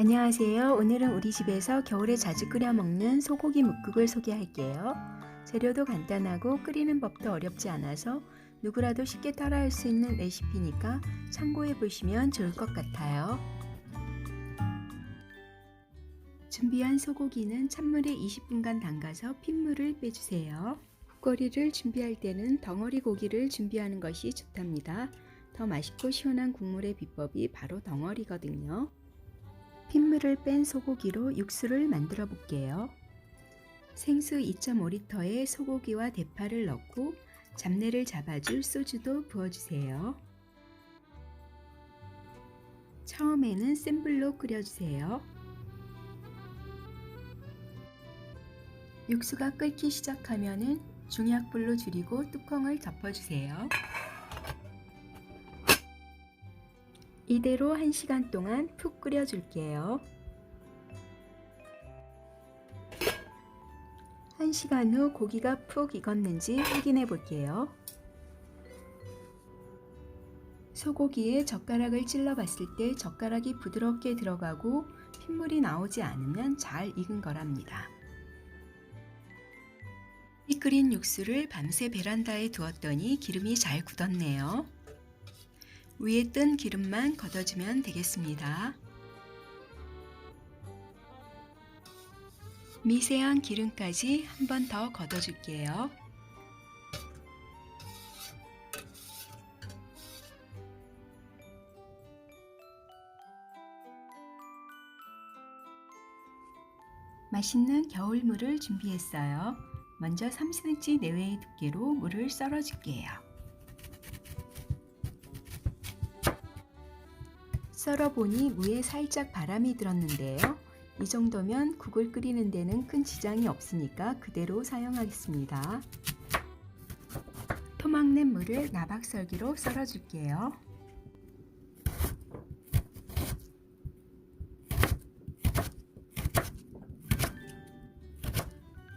안녕하세요. 오늘은 우리 집에서 겨울에 자주 끓여 먹는 소고기 묵국을 소개할게요. 재료도 간단하고 끓이는 법도 어렵지 않아서 누구라도 쉽게 따라할 수 있는 레시피니까 참고해 보시면 좋을 것 같아요. 준비한 소고기는 찬물에 20분간 담가서 핏물을 빼주세요. 국거리를 준비할 때는 덩어리 고기를 준비하는 것이 좋답니다. 더 맛있고 시원한 국물의 비법이 바로 덩어리거든요. 핏물을 뺀 소고기로 육수를 만들어 볼게요. 생수 2.5리터에 소고기와 대파를 넣고 잡내를 잡아줄 소주도 부어주세요. 처음에는 센 불로 끓여주세요. 육수가 끓기 시작하면은 중약불로 줄이고 뚜껑을 덮어주세요. 이대로 1시간 동안 푹 끓여줄게요. 1시간 후 고기가 푹 익었는지 확인해 볼게요. 소고기에 젓가락을 찔러 봤을 때 젓가락이 부드럽게 들어가고 핏물이 나오지 않으면 잘 익은 거랍니다. 이 끓인 육수를 밤새 베란다에 두었더니 기름이 잘 굳었네요. 위에 뜬 기름만 걷어주면 되겠습니다. 미세한 기름까지 한 번 더 걷어줄게요. 맛있는 겨울물을 준비했어요. 먼저 3cm 내외의 두께로 물을 썰어줄게요. 썰어 보니 무에 살짝 바람이 들었는데요. 이 정도면 국을 끓이는 데는 큰 지장이 없으니까 그대로 사용하겠습니다. 토막낸 물을 나박썰기로 썰어줄게요.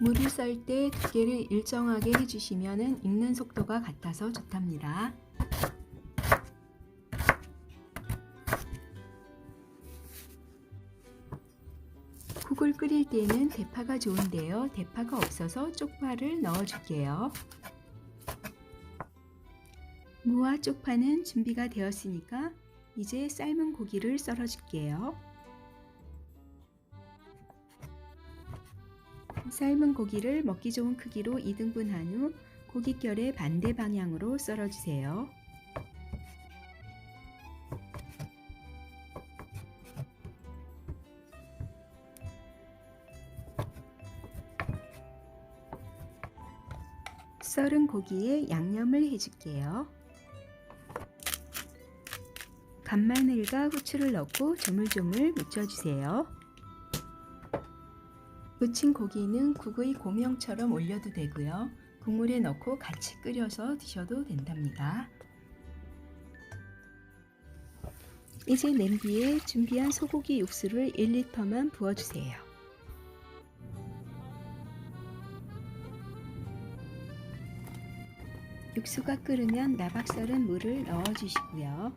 물을 썰 때 두께를 일정하게 해주시면 익는 속도가 같아서 좋답니다. 국을 끓일 때는 대파가 좋은데요. 대파가 없어서 쪽파를 넣어줄게요. 무와 쪽파는 준비가 되었으니까 이제 삶은 고기를 썰어줄게요. 삶은 고기를 먹기 좋은 크기로 2등분한 후 고깃결의 반대 방향으로 썰어주세요. 썰은 고기에 양념을 해줄게요. 간마늘과 후추를 넣고 조물조물 묻혀주세요. 무친 고기는 국의 고명처럼 올려도 되고요. 국물에 넣고 같이 끓여서 드셔도 된답니다. 이제 냄비에 준비한 소고기 육수를 1리터만 부어주세요. 육수가 끓으면 나박 썰은 물을 넣어주시고요.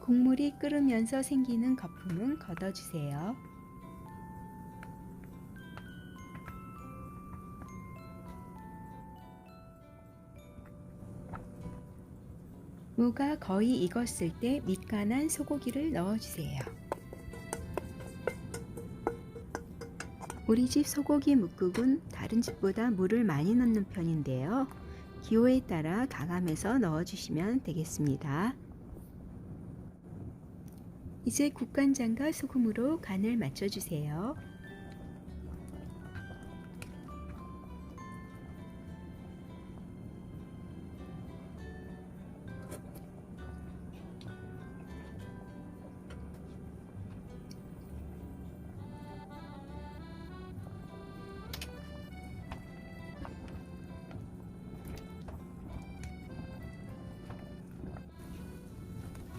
국물이 끓으면서 생기는 거품은 걷어주세요. 무가 거의 익었을 때 밑간한 소고기를 넣어주세요. 우리 집 소고기 묵국은 다른 집보다 물을 많이 넣는 편인데요. 기호에 따라 가감해서 넣어주시면 되겠습니다. 이제 국간장과 소금으로 간을 맞춰주세요.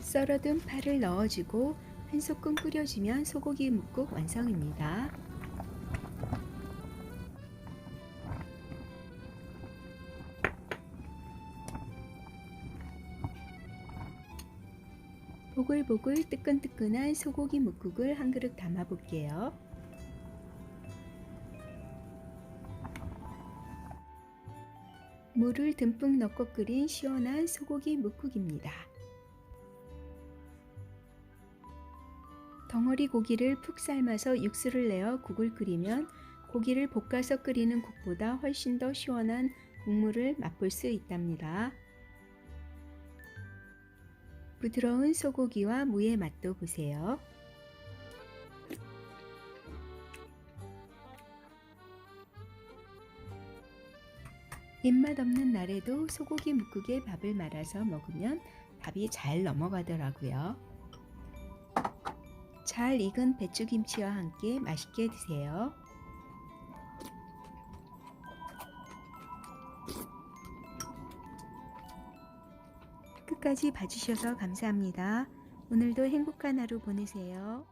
썰어둔 파를 넣어주고 한 소끔 끓여주면 소고기 묵국 완성입니다. 보글보글 뜨끈뜨끈한 소고기 묵국을 한 그릇 담아 볼게요. 물을 듬뿍 넣고 끓인 시원한 소고기 묵국입니다. 덩어리 고기를 푹 삶아서 육수를 내어 국을 끓이면 고기를 볶아서 끓이는 국보다 훨씬 더 시원한 국물을 맛볼 수 있답니다. 부드러운 소고기와 무의 맛도 보세요. 입맛 없는 날에도 소고기 묵국에 밥을 말아서 먹으면 밥이 잘 넘어가더라고요. 잘 익은 배추김치와 함께 맛있게 드세요. 끝까지 봐주셔서 감사합니다. 오늘도 행복한 하루 보내세요.